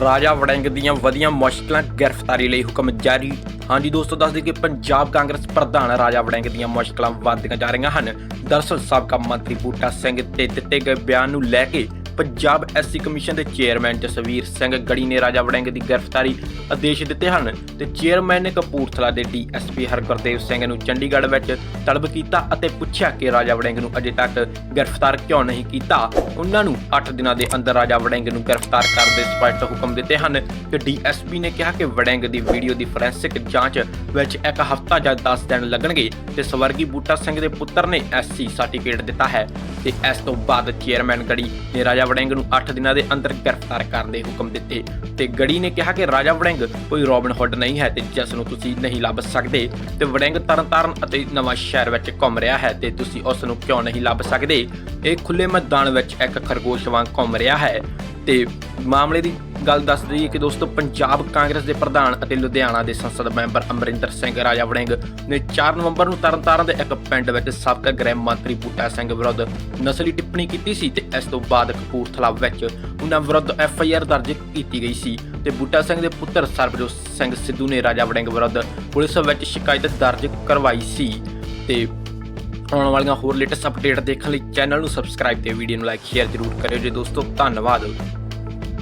ਰਾਜਾ ਵੜਿੰਗ ਦੀਆਂ ਵਧੀਆਂ ਮੁਸ਼ਕਲਾਂ ਗ੍ਰਿਫਤਾਰੀ ਲਈ ਹੁਕਮ ਜਾਰੀ। ਹਾਂਜੀ ਦੋਸਤੋ, ਦੱਸ ਦਈਏ ਕਿ ਪੰਜਾਬ ਕਾਂਗਰਸ ਪ੍ਰਧਾਨ ਰਾਜਾ ਵੜਿੰਗ ਦੀਆਂ ਮੁਸ਼ਕਲਾਂ ਵੱਧਦੀਆਂ ਜਾ ਰਹੀਆਂ ਹਨ। ਦਰਅਸਲ ਸਾਬਕਾ ਮੰਤਰੀ ਬੂਟਾ ਸਿੰਘ ਤੇ ਦਿੱਤੇ ਗਏ ਬਿਆਨ ਨੂੰ ਲੈ ਕੇ ਪੰਜਾਬ ਐਸਸੀ ਕਮਿਸ਼ਨ ਦੇ ਚੇਅਰਮੈਨ ਜਸਵੀਰ ਸਿੰਘ ਗੜੀ ਨੇ ਰਾਜਾ ਵੜਿੰਗ ਦੀ ਗ੍ਰਿਫਤਾਰੀ ਆਦੇਸ਼ ਦਿੱਤੇ ਹਨ ਤੇ ਚੇਅਰਮੈਨ ਨੇ ਕਪੂਰਥਲਾ ਦੇ ਡੀਐਸਪੀ ਹਰਗੁਰਦੇਵ ਸਿੰਘ ਨੂੰ ਚੰਡੀਗੜ੍ਹ ਵਿੱਚ ਤਲਬ ਕੀਤਾ ਅਤੇ ਪੁੱਛਿਆ ਕਿ ਰਾਜਾ ਵੜਿੰਗ ਨੂੰ ਅਜੇ ਤੱਕ ਗ੍ਰਿਫਤਾਰ ਕਿਉਂ ਨਹੀਂ ਕੀਤਾ। ਉਹਨਾਂ ਨੂੰ 8 ਦਿਨਾਂ ਦੇ ਅੰਦਰ ਰਾਜਾ ਵੜਿੰਗ ਨੂੰ ਗ੍ਰਿਫਤਾਰ ਕਰਨ ਦੇ ਸਪਸ਼ਟ ਹੁਕਮ ਦਿੱਤੇ ਹਨ ਕਿ ਡੀਐਸਪੀ ਨੇ ਕਿਹਾ ਕਿ ਵੜਿੰਗ ਦੀ ਵੀਡੀਓ ਦੀ ਫੋਰੈਂਸਿਕ ਜਾਂਚ ਵਿੱਚ ਇੱਕ ਹਫ਼ਤਾ ਜਾਂ 10 ਦਿਨ ਲੱਗਣਗੇ ਤੇ ਸਵਰਗੀ ਬੂਟਾ ਸਿੰਘ ਦੇ ਪੁੱਤਰ ਨੇ ਐਸਸੀ ਸਰਟੀਫਿਕੇਟ ਦਿੱਤਾ ਹੈ ਤੇ ਇਸ ਤੋਂ ਬਾਅਦ ਚੇਅਰਮੈਨ ਗੜੀ ਨੇ ਰਾਜਾ ਵੜਿੰਗ ਨੂੰ 8 ਦਿਨਾਂ ਦੇ ਅੰਦਰ ਗ੍ਰਿਫਤਾਰ ਕਰਨ ਦੇ ਹੁਕਮ ਦਿੱਤੇ। ਤੇ ਗੜੀ ਨੇ ਕਿਹਾ ਕਿ ਰਾਜਾ ਵੜਿੰਗ ਕੋਈ ਰੋਬਨ ਹੁੱਡ ਨਹੀਂ ਹੈ ਤੇ ਜਿਸ ਨੂੰ ਤੁਸੀਂ ਨਹੀਂ ਲੱਭ ਸਕਦੇ, ਤੇ ਵੜਿੰਗ ਤਰਨਤਾਰਨ ਅਤੇ ਨਵਾਂ ਸ਼ਹਿਰ ਵਿੱਚ ਘੁੰਮ ਰਿਹਾ ਹੈ ਤੇ ਤੁਸੀਂ ਉਸ ਨੂੰ ਕਿਉਂ ਨਹੀਂ ਲੱਭ ਸਕਦੇ? ਇਹ ਖੁੱਲੇ ਮੈਦਾਨ ਵਿੱਚ ਇੱਕ ਖਰਗੋਸ਼ ਵਾਂਗ ਘੁੰਮ ਰਿਹਾ ਹੈ ਤੇ ਮਾਮਲੇ ਦੀ ਗੱਲ ਦੱਸ ਦਈਏ ਕਿ ਦੋਸਤੋ, ਪੰਜਾਬ ਕਾਂਗਰਸ ਦੇ ਪ੍ਰਧਾਨ ਅਤੇ ਲੁਧਿਆਣਾ ਦੇ ਸੰਸਦ ਮੈਂਬਰ ਅਮਰਿੰਦਰ ਸਿੰਘ ਰਾਜਾ ਵੜਿੰਗ ਨੇ 4 ਨਵੰਬਰ ਨੂੰ ਤਰਨਤਾਰਨ ਦੇ ਇੱਕ ਪਿੰਡ ਵਿੱਚ ਸਾਬਕਾ ਗ੍ਰਹਿ ਮੰਤਰੀ ਬੂਟਾ ਸਿੰਘ ਵਿਰੁੱਧ ਨਸਲੀ ਟਿੱਪਣੀ ਕੀਤੀ ਸੀ ਤੇ ਇਸ ਤੋਂ ਬਾਅਦ ਕਪੂਰਥਲਾ ਵਿੱਚ ਉਹਨਾਂ ਵਿਰੁੱਧ ਐਫ ਆਈ ਆਰ ਦਰਜ ਕੀਤੀ ਗਈ ਸੀ ਤੇ ਬੂਟਾ ਸਿੰਘ ਦੇ ਪੁੱਤਰ ਸਰਬਜੋਤ ਸਿੰਘ ਸਿੱਧੂ ਨੇ ਰਾਜਾ ਵੜਿੰਗ ਵਿਰੁੱਧ ਪੁਲਿਸ ਵਿੱਚ ਸ਼ਿਕਾਇਤ ਦਰਜ ਕਰਵਾਈ ਸੀ ਤੇ ਆਉਣ ਵਾਲੀਆਂ ਹੋਰ ਲੇਟੈਸਟ ਅਪਡੇਟ ਦੇਖਣ ਲਈ ਚੈਨਲ ਨੂੰ ਸਬਸਕ੍ਰਾਈਬ ਤੇ ਵੀਡੀਓ ਨੂੰ ਲਾਈਕ ਸ਼ੇਅਰ ਜ਼ਰੂਰ ਕਰਿਓ ਜੀ ਦੋਸਤੋ, ਧੰਨਵਾਦ।